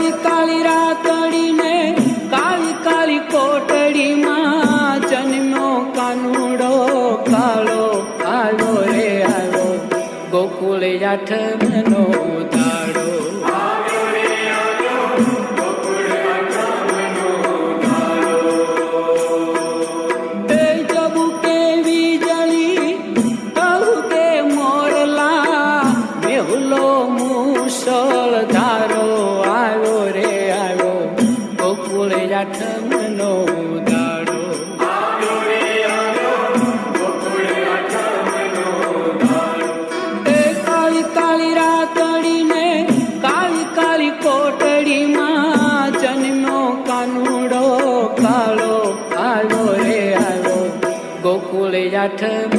કાળી કાળી રાતડીને, કાળી કાળી કોટડીમાં જન્મ્યો કાનુડો કાળો આવ્યો રે, આવ્યો ગોકુળ આઠમનો દાડો. એ ગોકુળ આઠમનો દાડો. કાળી કાળી રાતડીને, કાળી કાળી કોટડીમાં જન્મો કાનુડો કાળો. આવ્યો રે આવ્યો ગોકુળ આઠમ